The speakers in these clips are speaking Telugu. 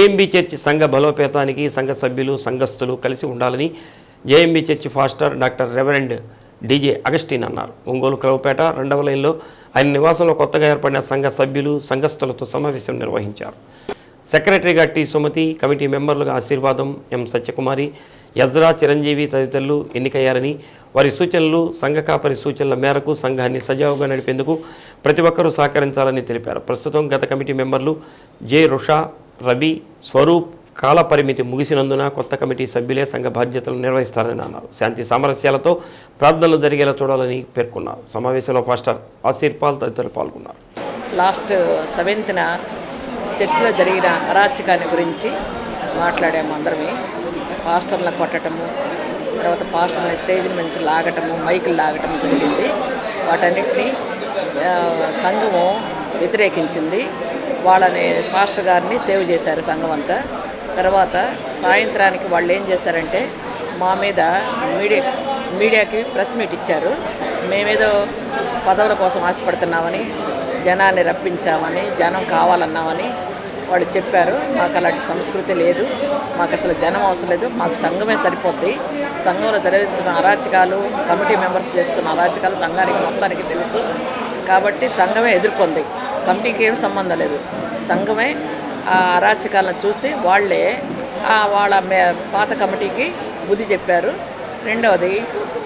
జేఎంబీ చర్చి సంఘ బలోపేతానికి సంఘ సభ్యులు సంఘస్థులు కలిసి ఉండాలని JMB church pastor doctor reverend D J Augustine అన్నారు. ఒంగోలు క్రౌపేట రెండవ లైన్లో ఆయన నివాసంలో కొత్తగా ఏర్పడిన సంఘ సభ్యులు సంఘస్థులతో సమావేశం నిర్వహించారు. సెక్రటరీగా టి సుమతి కమిటీ మెంబర్లుగా ఆశీర్వాదం ఎం సత్యకుమారి యజ్రా చిరంజీవి తదితరులు ఎన్నికయ్యారని వారి సూచనలు సంఘ కాపరి సూచనల మేరకు సంఘాన్ని సజావుగా నడిపేందుకు ప్రతి ఒక్కరూ సహకరించాలని తెలిపారు. ప్రస్తుతం గత కమిటీ మెంబర్లు జె రుషా రవి స్వరూప్ కాల పరిమితి ముగిసినందున కొత్త కమిటీ సభ్యులే సంఘ బాధ్యతలు నిర్వహిస్తారని అన్నారు. శాంతి సామరస్యాలతో ప్రార్థనలు జరిగేలా చూడాలని పేర్కొన్నారు. సమావేశంలో పాస్టర్ ఆసిర్ తదితరులు పాల్గొన్నారు. లాస్ట్ సెవెంత్న చర్చిలో జరిగిన అరాచకాన్ని గురించి మాట్లాడాము అందరమే. పాస్టర్లను కొట్టడము తర్వాత పాస్టర్ని స్టేజ్ నుంచి లాగటము మైకులు లాగటం జరిగింది. వాటన్నిటిని సంఘము వ్యతిరేకించింది. వాళ్ళని పాస్టర్ గారిని సేవ్ చేశారు సంఘం అంతా. తర్వాత సాయంత్రానికి వాళ్ళు ఏం చేశారంటే మా మీద మీడియా మీడియాకి ప్రెస్ మీట్ ఇచ్చారు. మేమేదో పదవుల కోసం ఆశపడుతున్నామని జనాన్ని రప్పించామని జనం కావాలన్నామని వాళ్ళు చెప్పారు. మాకు అలాంటి సంస్కృతి లేదు. మాకు అసలు జనం అవసరం లేదు. మాకు సంఘమే సరిపోద్ది. సంఘంలో జరుగుతున్న అరాచకాలు కమిటీ మెంబర్స్ చేస్తున్న అరాచకాలు సంఘానికి మొత్తానికి తెలుసు. కాబట్టి సంఘమే ఎదుర్కొంది. కమిటీకి ఏం సంబంధం లేదు. సంఘమే ఆ అరాచకాలను చూసి వాళ్ళే వాళ్ళ పాత కమిటీకి బుద్ధి చెప్పారు. రెండవది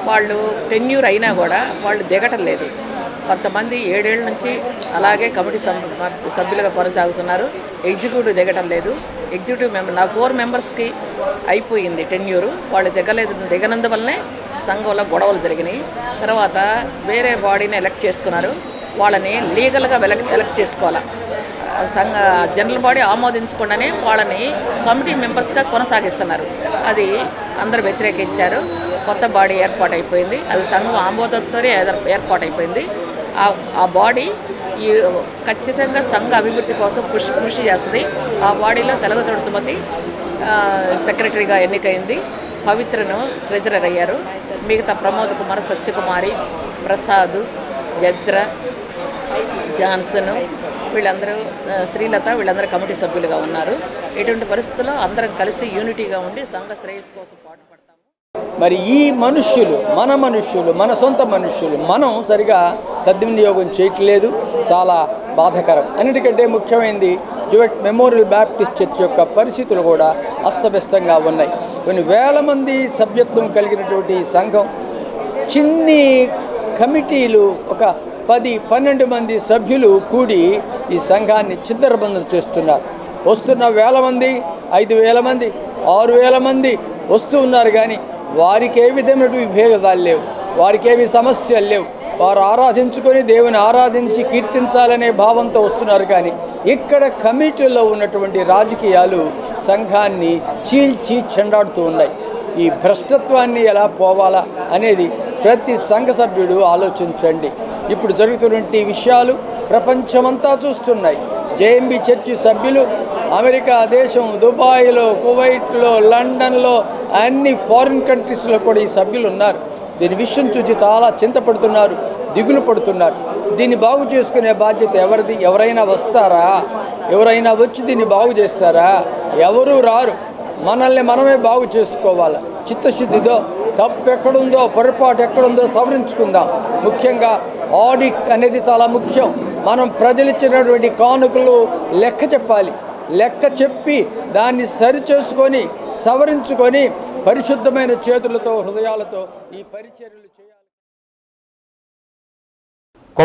వాళ్ళు టెన్యూర్ అయినా కూడా వాళ్ళు దిగటం లేదు. కొంతమంది ఏడేళ్ళ నుంచి అలాగే కమిటీ సభ్యులుగా కొనసాగుతున్నారు. ఎగ్జిక్యూటివ్ దిగటం లేదు. ఎగ్జిక్యూటివ్ మెంబర్ నా ఫోర్ మెంబర్స్కి అయిపోయింది టెన్యూరు. వాళ్ళు దిగలేదు దిగనందువల్లనే సంఘంలో గొడవలు జరిగినాయి. తర్వాత వేరే బాడీని ఎలక్ట్ చేసుకున్నారు. వాళ్ళని లీగల్గా వెలక్ ఎలక్ట్ చేసుకోవాలి. సంఘ జనరల్ బాడీ ఆమోదించకుండానే వాళ్ళని కమిటీ మెంబర్స్గా కొనసాగిస్తున్నారు. అది అందరు వ్యతిరేకించారు. కొత్త బాడీ ఏర్పాటు అయిపోయింది అది సంఘం ఆమోదంతోనే ఏర్పాటైపోయింది. అయిపోయింది ఆ ఆ బాడీ ఈ ఖచ్చితంగా సంఘ అభివృద్ధి కోసం కృషి కృషి చేస్తుంది. ఆ బాడీలో తెలగతోడు సుమతి సెక్రటరీగా ఎన్నికైంది. పవిత్రను ట్రెజరర్ అయ్యారు. మిగతా ప్రమోద్ కుమార్ సత్యకుమారి ప్రసాద్ యజ్ర జాన్సన్. వీళ్ళందరూ శ్రీలత వీళ్ళందరూ కమిటీ సభ్యులుగా ఉన్నారు. ఇటువంటి పరిస్థితుల్లో అందరం కలిసి యూనిటీగా ఉండి సంఘ శ్రేయస్సు కోసం పాటుపడతాము. మరి ఈ మనుష్యులు మన మనుష్యులు మన సొంత మనుష్యులు మనం సరిగా సద్వినియోగం చేయట్లేదు. చాలా బాధాకరం. అన్నిటికంటే ముఖ్యమైనది జువెట్ మెమోరియల్ బ్యాప్టిస్ట్ చర్చ్ యొక్క పరిస్థితులు కూడా అస్తవ్యస్తంగా ఉన్నాయి. కొన్ని వేల మంది సభ్యత్వం కలిగినటువంటి ఈ సంఘం చిన్ని కమిటీలు ఒక పది పన్నెండు మంది సభ్యులు కూడి ఈ సంఘాన్ని చిందరబందరు చేస్తున్నారు. వస్తున్న వేల మంది ఐదు వేల మంది ఆరు వేల మంది వస్తూ ఉన్నారు కానీ వారికి ఏ విధమైనటువంటి విభేదాలు లేవు. వారికి ఏమి సమస్యలు లేవు. వారు ఆరాధించుకొని దేవుని ఆరాధించి కీర్తించాలనే భావంతో వస్తున్నారు కానీ ఇక్కడ కమిటీలో ఉన్నటువంటి రాజకీయాలు సంఘాన్ని చీల్చి చెండాడుతూ ఉన్నాయి. ఈ భ్రష్టత్వాన్ని ఎలా పోవాలా అనేది ప్రతి సంఘ సభ్యుడు ఆలోచించండి. ఇప్పుడు జరుగుతున్నటువంటి విషయాలు ప్రపంచమంతా చూస్తున్నాయి. జేఎంబి చర్చి సభ్యులు అమెరికా దేశం దుబాయ్లో కువైట్లో లండన్లో అన్ని ఫారిన్ కంట్రీస్లో కూడా ఈ సభ్యులు ఉన్నారు. దీని విషయం చూసి చాలా చింతపడుతున్నారు దిగులు పడుతున్నారు. దీన్ని బాగు చేసుకునే బాధ్యత ఎవరిది? ఎవరైనా వస్తారా? ఎవరైనా వచ్చి దీన్ని బాగు చేస్తారా? ఎవరూ రారు. మనల్ని మనమే బాగు చేసుకోవాలి? చిత్తశుద్ధితో తప్పు ఎక్కడుందో పొరపాటు ఎక్కడుందో సవరించుకుందాం. ముఖ్యంగా ఆడిట్ అనేది చాలా ముఖ్యం. మనం ప్రజలిచ్చినటువంటి కానుకలు లెక్క చెప్పాలి. లెక్క చెప్పి దాన్ని సరిచేసుకొని సవరించుకొని పరిశుద్ధమైన చేతులతో హృదయాలతో ఈ పరిచర్యలు చేయాలి.